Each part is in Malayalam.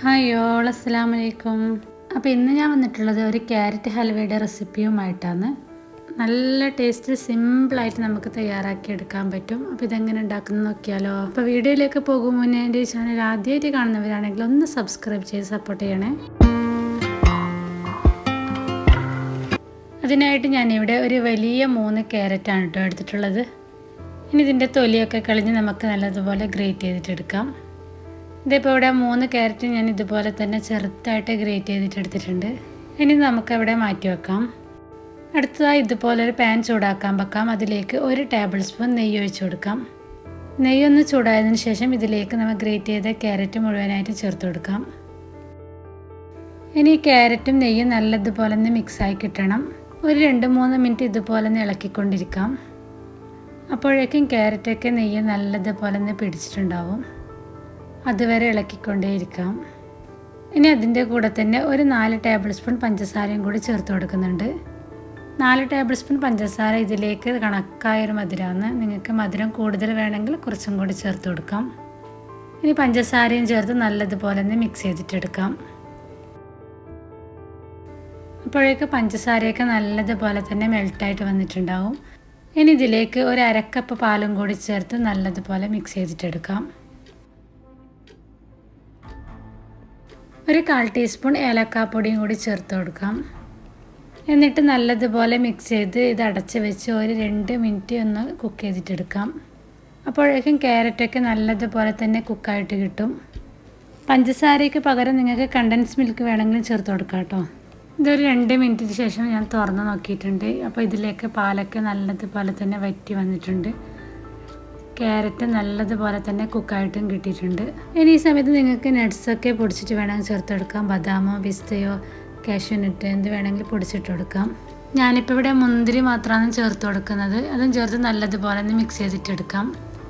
ഹായ് ഓൾ അലൈക്കും അപ്പോൾ ഇന്ന് ഞാൻ വന്നിട്ടുള്ളത് ഒരു ക്യാരറ്റ് ഹൽവയുടെ റെസിപ്പിയുമായിട്ടാണ് നല്ല ടേസ്റ്റ് സിമ്പിളായിട്ട് നമുക്ക് തയ്യാറാക്കി എടുക്കാൻ പറ്റും. അപ്പോൾ ഇതെങ്ങനെ ഉണ്ടാക്കുന്നത് നോക്കിയാലോ. അപ്പോൾ വീഡിയോയിലേക്ക് പോകും മുന്നേ എന്റെ ചാനൽ ആദ്യമായിട്ട് കാണുന്നവരാണെങ്കിൽ ഒന്ന് സബ്സ്ക്രൈബ് ചെയ്ത് സപ്പോർട്ട് ചെയ്യണേ. അതിനായിട്ട് ഞാനിവിടെ ഒരു വലിയ മൂന്ന് ക്യാരറ്റാണ് കേട്ടോ എടുത്തിട്ടുള്ളത്. ഇനി ഇതിന്റെ തൊലിയൊക്കെ കളഞ്ഞ് നമുക്ക് നല്ലതുപോലെ ഗ്രേറ്റ് ചെയ്തിട്ടെടുക്കാം ഇതിപ്പോൾ ഇവിടെ മൂന്ന് ക്യാരറ്റ് ഞാൻ ഇതുപോലെ തന്നെ ചെറുതായിട്ട് ഗ്രേറ്റ് ചെയ്തിട്ട് എടുത്തിട്ടുണ്ട്. ഇനി നമുക്കവിടെ മാറ്റി വെക്കാം. അടുത്തതായി ഇതുപോലെ ഒരു പാൻ ചൂടാക്കാൻ വെക്കാം. അതിലേക്ക് ഒരു ടേബിൾ സ്പൂൺ നെയ്യ് ഒഴിച്ചു കൊടുക്കാം. നെയ്യ് ഒന്ന് ചൂടായതിന് ശേഷം ഇതിലേക്ക് നമ്മൾ ഗ്രേറ്റ് ചെയ്ത ക്യാരറ്റ് മുഴുവനായിട്ട് ചേർത്ത് കൊടുക്കാം. ഇനി ക്യാരറ്റും നെയ്യും നല്ലതുപോലെ ഒന്ന് മിക്സായി കിട്ടണം. ഒരു രണ്ട് മൂന്ന് മിനിറ്റ് ഇതുപോലെ ഒന്ന് ഇളക്കിക്കൊണ്ടിരിക്കാം. അപ്പോഴേക്കും ക്യാരറ്റൊക്കെ നെയ്യ് നല്ലതുപോലെ ഒന്ന് പിടിച്ചിട്ടുണ്ടാവും. അതുവരെ ഇളക്കിക്കൊണ്ടേയിരിക്കാം. ഇനി അതിന്റെ കൂടെ തന്നെ ഒരു നാല് ടേബിൾ സ്പൂൺ പഞ്ചസാരയും കൂടി ചേർത്ത് കൊടുക്കുന്നുണ്ട്. നാല് ടേബിൾ സ്പൂൺ പഞ്ചസാര ഇതിലേക്ക് കണക്കായൊരു മധുരമാണ് നിങ്ങൾക്ക് മധുരം കൂടുതൽ വേണമെങ്കിൽ കുറച്ചും കൂടി ചേർത്ത് കൊടുക്കാം. ഇനി പഞ്ചസാരയും ചേർത്ത് നല്ലതുപോലെ തന്നെ മിക്സ് ചെയ്തിട്ടെടുക്കാം. അപ്പോഴേക്ക് പഞ്ചസാരയൊക്കെ നല്ലതുപോലെ തന്നെ മെൽട്ടായിട്ട് വന്നിട്ടുണ്ടാവും. ഇനി ഇതിലേക്ക് ഒരു അരക്കപ്പ് പാലും കൂടി ചേർത്ത് നല്ലതുപോലെ മിക്സ് ചെയ്തിട്ടെടുക്കാം. ഒരു കാൽ ടീസ്പൂൺ ഏലക്കാപ്പൊടിയും കൂടി ചേർത്ത് കൊടുക്കാം. എന്നിട്ട് നല്ലതുപോലെ മിക്സ് ചെയ്ത് ഇത് അടച്ച് വെച്ച് ഒരു രണ്ട് മിനിറ്റ് ഒന്ന് കുക്ക് ചെയ്തിട്ടെടുക്കാം അപ്പോഴേക്കും ക്യാരറ്റൊക്കെ നല്ലതുപോലെ തന്നെ കുക്കായിട്ട് കിട്ടും. പഞ്ചസാരയ്ക്ക് പകരം നിങ്ങൾക്ക് കണ്ടൻസ് മിൽക്ക് വേണമെങ്കിലും ചേർത്ത് കൊടുക്കാം കേട്ടോ. ഇതൊരു രണ്ട് മിനിറ്റിന് ശേഷം ഞാൻ തുറന്ന് നോക്കിയിട്ടുണ്ട്. അപ്പോൾ ഇതിലേക്ക് പാലൊക്കെ നല്ലതുപോലെ തന്നെ വറ്റി വന്നിട്ടുണ്ട്. ക്യാരറ്റ് നല്ലതുപോലെ തന്നെ കുക്കായിട്ടും കിട്ടിയിട്ടുണ്ട്. ഇനി ഈ സമയത്ത് നിങ്ങൾക്ക് നട്ട്സൊക്കെ പൊടിച്ചിട്ട് വേണമെങ്കിൽ ചേർത്തെടുക്കാം. ബദാമോ പിസ്തയോ കാഷ്യൂനട്ട് എന്ത് വേണമെങ്കിലും പൊടിച്ചിട്ട് കൊടുക്കാം. ഞാനിപ്പോൾ ഇവിടെ മുന്തിരി മാത്രമാണ് ചേർത്ത് കൊടുക്കുന്നത്. അതും ചേർത്ത് നല്ലതുപോലെ ഒന്ന് മിക്സ് ചെയ്തിട്ടെടുക്കാം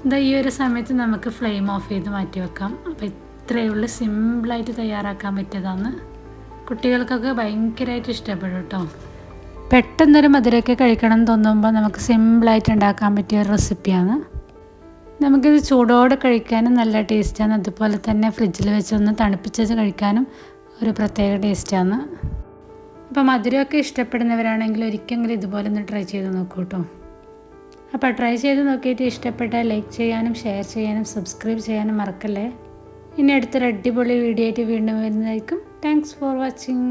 ഇതാ ഈ ഒരു സമയത്ത് നമുക്ക് ഫ്ലെയിം ഓഫ് ചെയ്ത് മാറ്റി വെക്കാം. അപ്പോൾ ഇത്രയേ ഉള്ളൂ. സിമ്പിളായിട്ട് തയ്യാറാക്കാൻ പറ്റിയതാണ്. കുട്ടികൾക്കൊക്കെ ഭയങ്കരമായിട്ട് ഇഷ്ടപ്പെടും കേട്ടോ. പെട്ടെന്നൊരു മധുരമൊക്കെ കഴിക്കണം എന്ന് തോന്നുമ്പോൾ നമുക്ക് സിമ്പിളായിട്ട് ഉണ്ടാക്കാൻ പറ്റിയ ഒരു റെസിപ്പിയാണ് നമുക്കിത് ചൂടോടെ കഴിക്കാനും നല്ല ടേസ്റ്റാണ്. അതുപോലെ തന്നെ ഫ്രിഡ്ജിൽ വെച്ചൊന്ന് തണുപ്പിച്ചത് കഴിക്കാനും ഒരു പ്രത്യേക ടേസ്റ്റാണ്. അപ്പോൾ മധുരമൊക്കെ ഇഷ്ടപ്പെടുന്നവരാണെങ്കിൽ ഒരിക്കലും ഇതുപോലെ ഒന്ന് ട്രൈ ചെയ്ത് നോക്കൂ കേട്ടോ അപ്പോൾ ട്രൈ ചെയ്ത് നോക്കിയിട്ട് ഇഷ്ടപ്പെട്ടാൽ ലൈക്ക് ചെയ്യാനും ഷെയർ ചെയ്യാനും സബ്സ്ക്രൈബ് ചെയ്യാനും മറക്കല്ലേ. ഇനി അടുത്തൊരു അടിപൊളി വീഡിയോ ആയിട്ട് വീണ്ടും വരുന്നതായിരിക്കും. Thanks for watching